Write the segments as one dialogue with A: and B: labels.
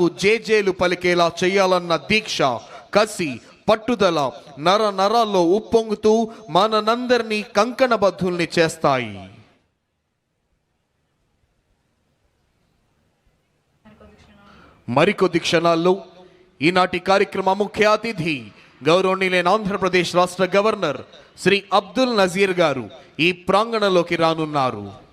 A: జేజేలు పలికేలా చేయాలన్న దీక్ష కసి పట్టుదల నర నరాల్లో ఉప్పొంగుతూ మనందరినీ కంకణబద్ధుల్ని చేస్తాయి. మరికొద్ది క్షణాల్లో ఈనాటి కార్యక్రమ ముఖ్య అతిథి గౌరవనీయులైన ఆంధ్రప్రదేశ్ రాష్ట్ర గవర్నర్ శ్రీ అబ్దుల్ నజీర్ గారు ఈ ప్రాంగణంలోకి రానున్నారు.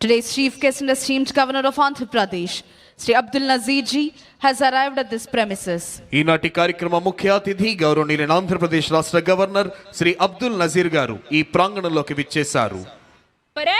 B: Today's chief guest and esteemed governor of Andhra Pradesh, Sri Abdul Nazir ji, has arrived at this premises.
A: ఈనాటి కార్యక్రమ ముఖ్య అతిథి గౌరవనీయులైన ఆంధ్రప్రదేశ్ రాష్ట్ర గవర్నర్ శ్రీ అబ్దుల్ నజీర్ గారు ఈ ప్రాంగణంలోకి విచ్చేశారు
C: పరే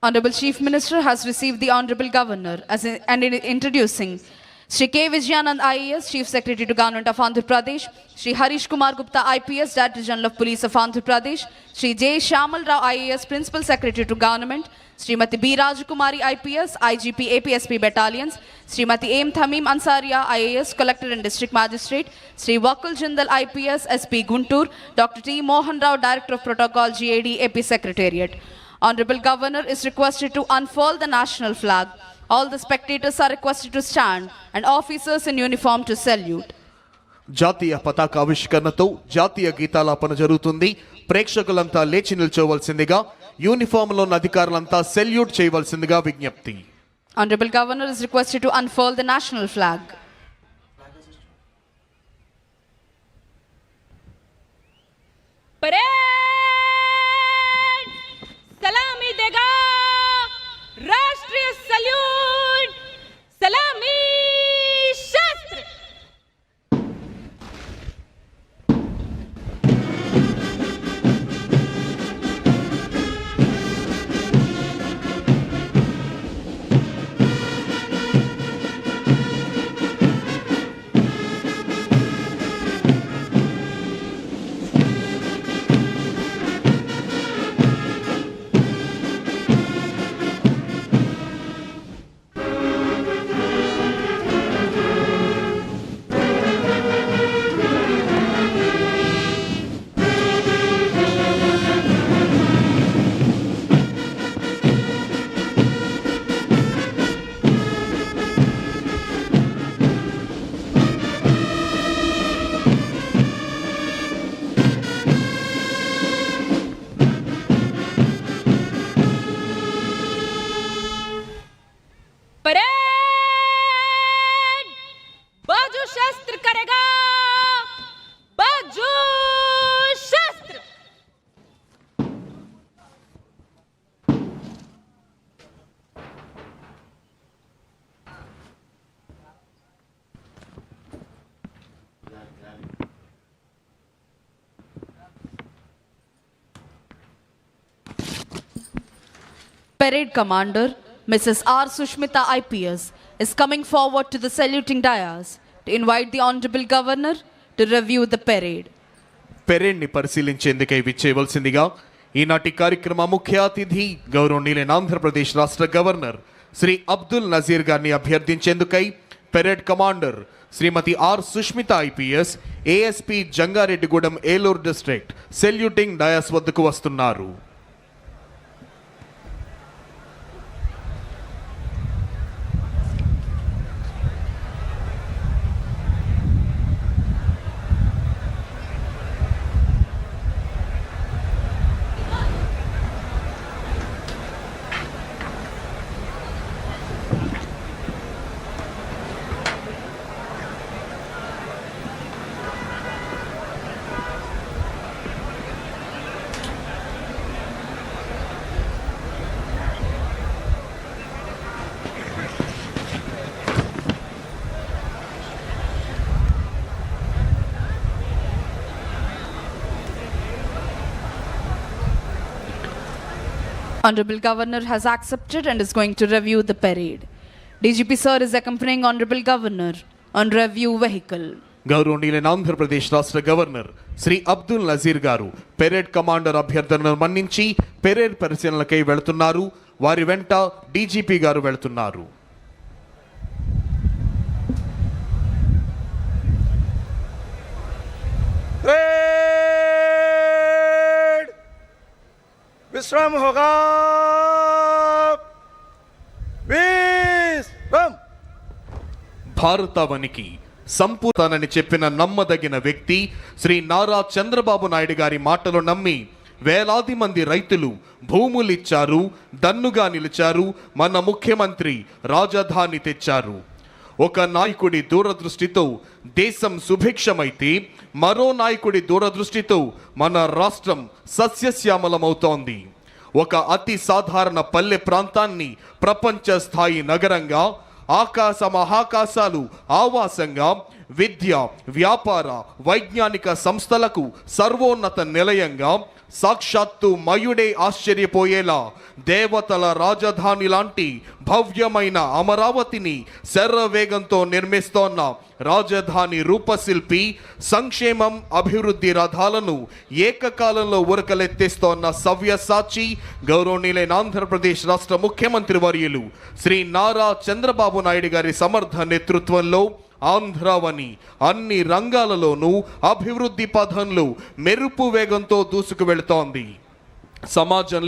B: Honorable Chief Minister has received the Honorable Governor as in, and in introducing Sri K. Vijayanand IAS, Chief Secretary to Government of Andhra Pradesh, Sri Harish Kumar Gupta IPS, Director General of Police of Andhra Pradesh, Sri J. Shamal Rao IAS, Principal Secretary to Government, Srimati B. Rajakumari IPS, IGP APSP Battalions, Srimati M. Thamim Ansaria IAS, Collector and District Magistrate, Sri Wakul Jindal IPS, SP Guntur, Dr. T. Mohan Rao, Director of Protocol, GAD, AP Secretariat. Honorable Governor is requested to unfurl the national flag. All the spectators are requested to stand and officers in uniform to salute.
A: జాతీయ పతాక ఆవిష్కరణతో జాతీయ గీతాలాపన జరుగుతుంది ప్రేక్షకులంతా లేచి నిల్చోవలసిందిగా యూనిఫామ్లో ఉన్న అధికారులంతా salute చేయవలసిందిగా విజ్ఞప్తి
B: Honorable Governor is requested to unfurl the national flag.
C: Parade!
B: Parade Commander Mrs. R. Sushmita IPS is coming forward to the saluting dais to invite the Honorable Governor to review the parade.
A: పెరేడ్ని పరిశీలించేందుకై విచ్చేయవలసిందిగా ఈనాటి కార్యక్రమ ముఖ్య అతిథి గౌరవనీయులైన ఆంధ్రప్రదేశ్ రాష్ట్ర governor Shri Abdul Nazeer గారిని అభ్యర్థించేందుకై parade commander Shrimati R Sushmita IPS ASP Jangareddygudem Eluru district saluting dais వద్దకు వస్తున్నారు
B: Honorable Governor has accepted and is going to review the parade. DGP sir is accompanying Honorable Governor on review vehicle.
A: గౌరవనీయులైన ఆంధ్రప్రదేశ్ రాష్ట్ర governor Shri Abdul Nazir గారు parade commander అభ్యర్థనను మన్నించి parade పరిశీలనకై వెళుతున్నారు వారి వెంట డీజీపీ గారు వెళుతున్నారు
D: विश्राम होगा विश्राम
A: భారతావనికి సంపూర్ణని చెప్పిన నమ్మదగిన వ్యక్తి శ్రీ నారా చంద్రబాబు నాయుడు గారి మాటలు నమ్మి వేలాది మంది రైతులు భూములిచ్చారు దన్నుగా నిలిచారు మన ముఖ్యమంత్రి రాజధాని తెచ్చారు ఒక నాయకుడి దూరదృష్టితో దేశం సుభిక్షమైతే మరో నాయకుడి దూరదృష్టితో మన రాష్ట్రం సస్యశ్యామలమవుతోంది. ఒక అతి సాధారణ పల్లె ప్రాంతాన్ని ప్రపంచ స్థాయి నగరంగా ఆకాశ మహాకాశాలు ఆవాసంగా విద్య వ్యాపార వైజ్ఞానిక సంస్థలకు సర్వోన్నత నిలయంగా సాక్షాత్తు మయుడే ఆశ్చర్యపోయేలా దేవతల రాజధాని లాంటి భవ్యమైన అమరావతిని శర్రవేగంతో నిర్మిస్తోన్న రాజధాని రూపశిల్పి సంక్షేమం అభివృద్ధి రథాలను ఏకకాలంలో ఉరకలెత్తిస్తోన్న సవ్యసాచి గౌరవనీయులైన ఆంధ్రప్రదేశ్ రాష్ట్ర ముఖ్యమంత్రి వర్యులు శ్రీ నారా చంద్రబాబు నాయుడు గారి సమర్థ నేతృత్వంలో ఆంధ్రావని అన్ని రంగాలలోనూ అభివృద్ధి పథంలో మెరుపు వేగంతో దూసుకు వెళుతోంది సమాజంలో